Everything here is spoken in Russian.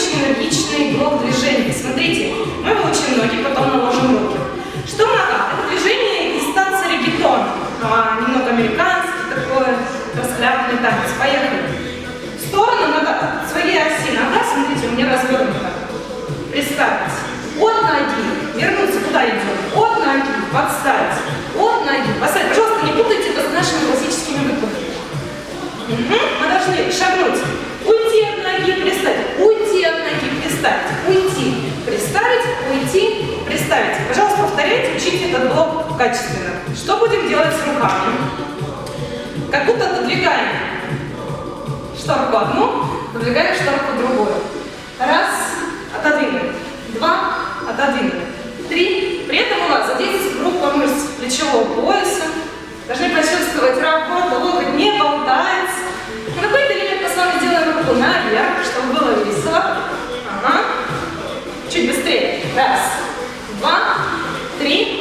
очень энергичный блок движений. Смотрите, мы выучим ноги, потом наложим руки. Что нога? Это движение из танца регетон. А, немного американский такой, расхлябанный танец. Поехали. В сторону нога, своей оси нога, смотрите, у меня развернута. Представьте. От ноги. Вернуться куда идем? От ноги. Подставить. От ноги. Поставить. Пожалуйста, не путайте это с нашими классическими выпадами. Мгм. Мы должны шагнуть. Повторяйте, учите этот блок качественно. Что будем делать с руками? Как будто отодвигаем шторку одну, отодвигаем шторку другую. Раз, отодвинули. Два, отодвинули. Три. При этом у вас задействуется группа мышц плечевого пояса. Должны почувствовать работу, локоть не болтается. На какой-то элемент мы с вами сделаем руку наверх, чтобы было весело. Ага. Чуть быстрее. Раз, два, три, четыре.